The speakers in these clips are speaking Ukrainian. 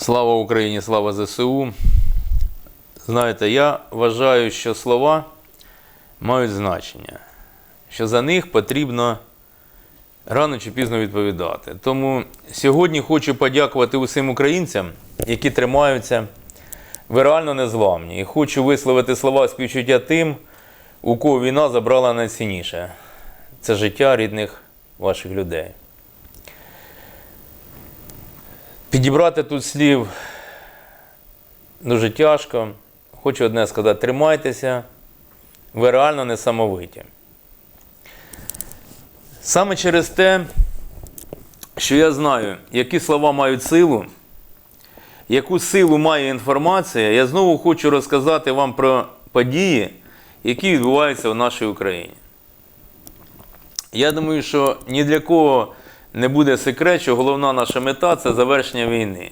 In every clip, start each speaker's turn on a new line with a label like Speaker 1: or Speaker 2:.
Speaker 1: Слава Україні, слава ЗСУ. Знаєте, я вважаю, що слова мають значення, що за них потрібно рано чи пізно відповідати. Тому сьогодні хочу подякувати усім українцям, які тримаються. Ви реально незламні. І хочу висловити слова співчуття тим, у кого війна забрала найцінніше. Це життя рідних ваших людей. Підібрати тут слів дуже тяжко. Хочу одне сказати: тримайтеся, ви реально несамовиті. Саме через те, що я знаю, які слова мають силу, яку силу має інформація, я знову хочу розказати вам про події, які відбуваються в нашій Україні. Я думаю, що ні для кого не буде секрет, що головна наша мета це завершення війни.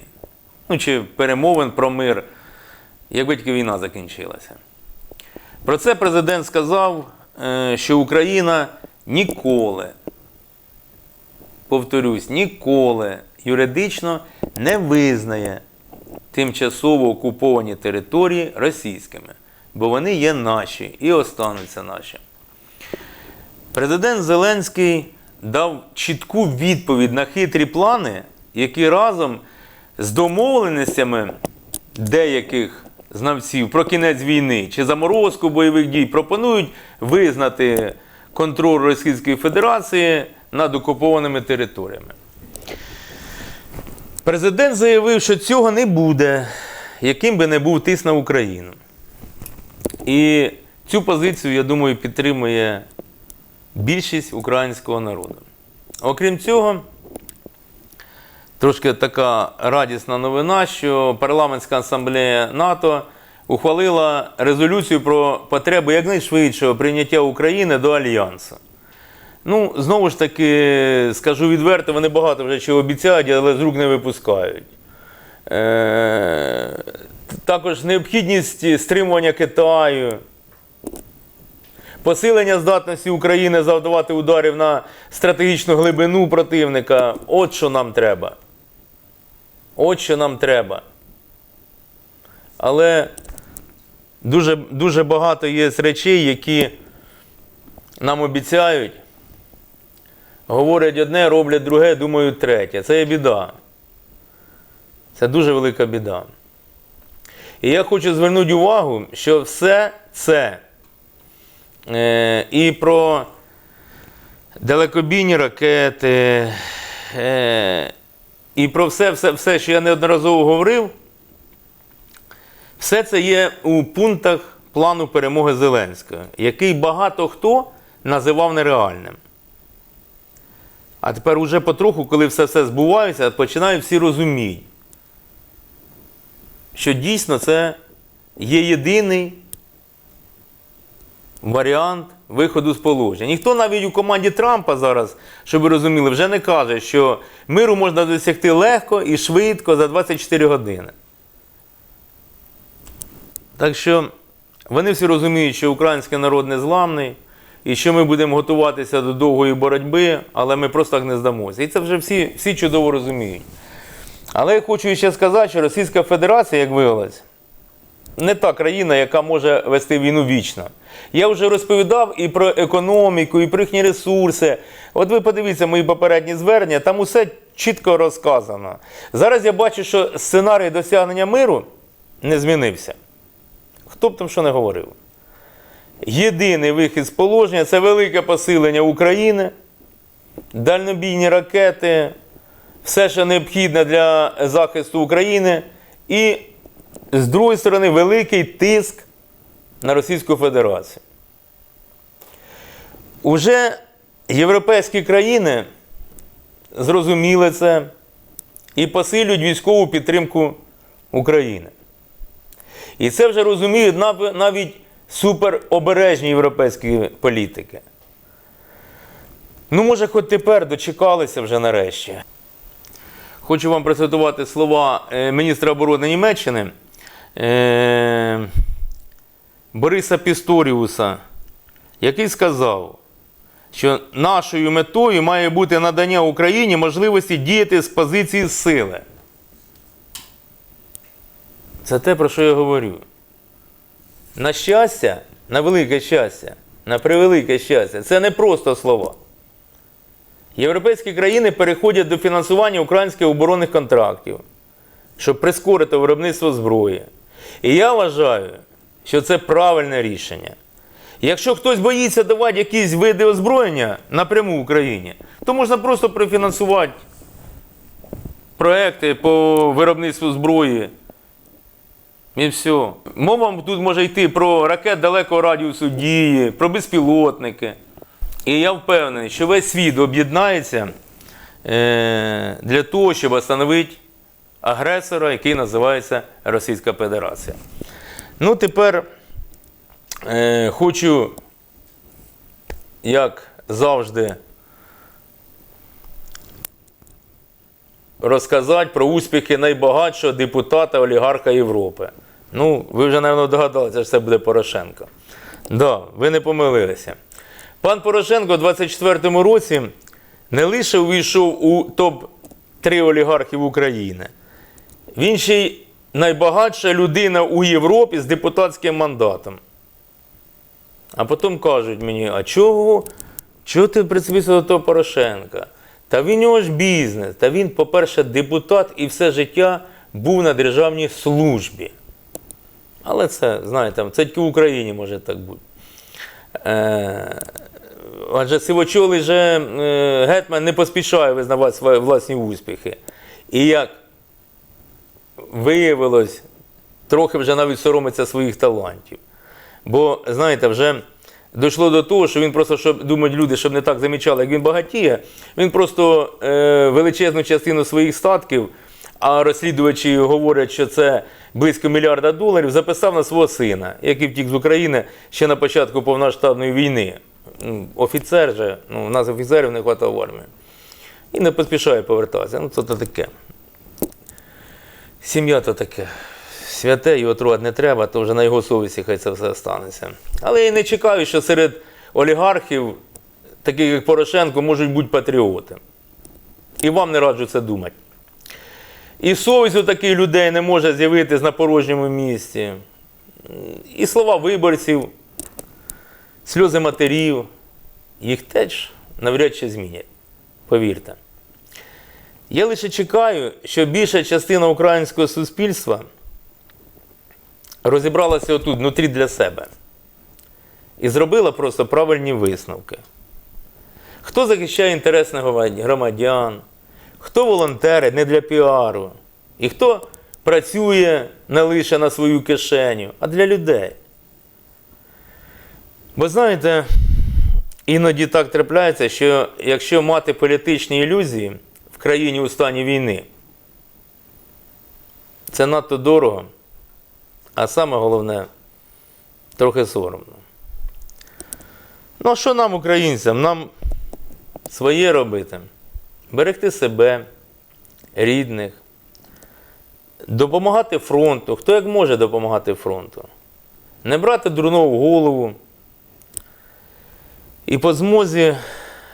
Speaker 1: Ну чи перемовин про мир, якби тільки війна закінчилася. Про це президент сказав, е, що Україна ніколи, повторюсь, ніколи юридично не визнає тимчасово окуповані території російськими, бо вони є наші і остануться наші. Президент Зеленський дав чітку відповідь на хитрі плани, які разом з домовленостями деяких знавців про кінець війни чи заморозку бойових дій пропонують визнати контроль Російської Федерації над окупованими територіями. Президент заявив, що цього не буде, яким би не був тиск на Україну. І цю позицію, я думаю, підтримує більшість українського народу. Окрім цього, трошки така радісна новина, що парламентська асамблея НАТО ухвалила резолюцію про потребу якнайшвидшого прийняття України до Альянсу. Ну, знову ж таки, скажу відверто, вони багато вже чого обіцяють, але з рук не випускають. Е, також необхідність стримування Китаю, посилення здатності України завдавати ударів на стратегічну глибину противника. От що нам треба. От що нам треба. Але дуже, дуже багато є речей, які нам обіцяють. Говорять одне, роблять друге, думають третє. Це є біда. Це дуже велика біда. І я хочу звернути увагу, що все це і про далекобійні ракети, е, і про все, все, все, що я неодноразово говорив, все це є у пунктах плану перемоги Зеленського, який багато хто називав нереальним. А тепер уже потроху, коли все все збувається, починають всі розуміти, що дійсно це є єдиний варіант виходу з положення. Ніхто навіть у команді Трампа зараз, щоб ви розуміли, вже не каже, що миру можна досягти легко і швидко за 24 години. Так що вони всі розуміють, що український народ незламний, і що ми будемо готуватися до довгої боротьби, але ми просто так не здамося. І це вже всі, всі чудово розуміють. Але я хочу ще сказати, що Російська Федерація, як виявилось, не та країна, яка може вести війну вічно. Я вже розповідав і про економіку, і про їхні ресурси. От ви подивіться мої попередні звернення, там усе чітко розказано. Зараз я бачу, що сценарій досягнення миру не змінився. Хто б там що не говорив? Єдиний вихід з положення це велике посилення України, дальнобійні ракети, все, що необхідне для захисту України, і з другої сторони, великий тиск на Російську Федерацію. Уже європейські країни зрозуміли це і посилюють військову підтримку України. І це вже розуміють навіть суперобережні європейські політики. Ну, може, хоч тепер дочекалися вже нарешті. Хочу вам процитувати слова е, міністра оборони Німеччини е, Бориса Пісторіуса, який сказав, що нашою метою має бути надання Україні можливості діяти з позиції сили. Це те, про що я говорю. На щастя, на велике щастя, на превелике щастя, це не просто слова. Європейські країни переходять до фінансування українських оборонних контрактів, щоб прискорити виробництво зброї. І я вважаю, що це правильне рішення. Якщо хтось боїться давати якісь види озброєння напряму Україні, то можна просто профінансувати проекти по виробництву зброї. І все. Мова тут може йти про ракет далекого радіусу дії, про безпілотники. І я впевнений, що весь світ об'єднається е, для того, щоб встановити агресора, який називається Російська Федерація. Ну, тепер е, хочу, як завжди, розказати про успіхи найбагатшого депутата олігарха Європи. Ну, ви вже, мабуть, догадалися, що це буде Порошенко. Да, ви не помилилися. Пан Порошенко у 24-му році не лише увійшов у топ-3 олігархів України, він ще й найбагатша людина у Європі з депутатським мандатом. А потім кажуть мені, а чого? Чого ти прицепився до того Порошенка? Та він нього ж бізнес. Та він, по-перше, депутат і все життя був на державній службі. Але це, знаєте, це тільки в Україні може так бути. Е, адже сивочолий же е, гетьман не поспішає визнавати свої власні успіхи. І як виявилось, трохи вже навіть соромиться своїх талантів. Бо, знаєте, вже дійшло до того, що він просто, щоб думають люди, щоб не так замічали, як він багатіє, він просто е, величезну частину своїх статків, а розслідувачі говорять, що це близько мільярда доларів, записав на свого сина, який втік з України ще на початку повноштабної війни. Ну, Офіцер же, ну, у нас офіцерів не вистачає в армії. І не поспішає повертатися. Ну, це таке. Сім'я то таке. Святе його трогати не треба, то вже на його совісті хай це все станеться. Але я не чекаю, що серед олігархів, таких як Порошенко, можуть бути патріоти. І вам не раджу це думати. І совість у таких людей не може з'явитись на порожньому місці. І слова виборців, сльози матерів, їх теж навряд чи змінять. Повірте. Я лише чекаю, що більша частина українського суспільства розібралася отут внутрі для себе. І зробила просто правильні висновки. Хто захищає інтереси громадян, хто волонтерить не для піару, і хто працює не лише на свою кишеню, а для людей. Бо знаєте, іноді так трапляється, що якщо мати політичні ілюзії країні у стані війни, це надто дорого, а саме головне трохи соромно. Ну, а що нам, українцям? Нам своє робити, берегти себе, рідних, допомагати фронту. Хто як може допомагати фронту? Не брати дурного в голову і по змозі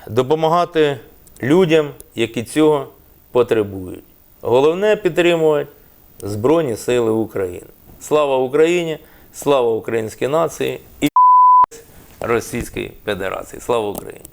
Speaker 1: допомагати людям, які цього потребують. Головне підтримувати Збройні Сили України. Слава Україні! Слава українській нації і Російській Федерації. Слава Україні!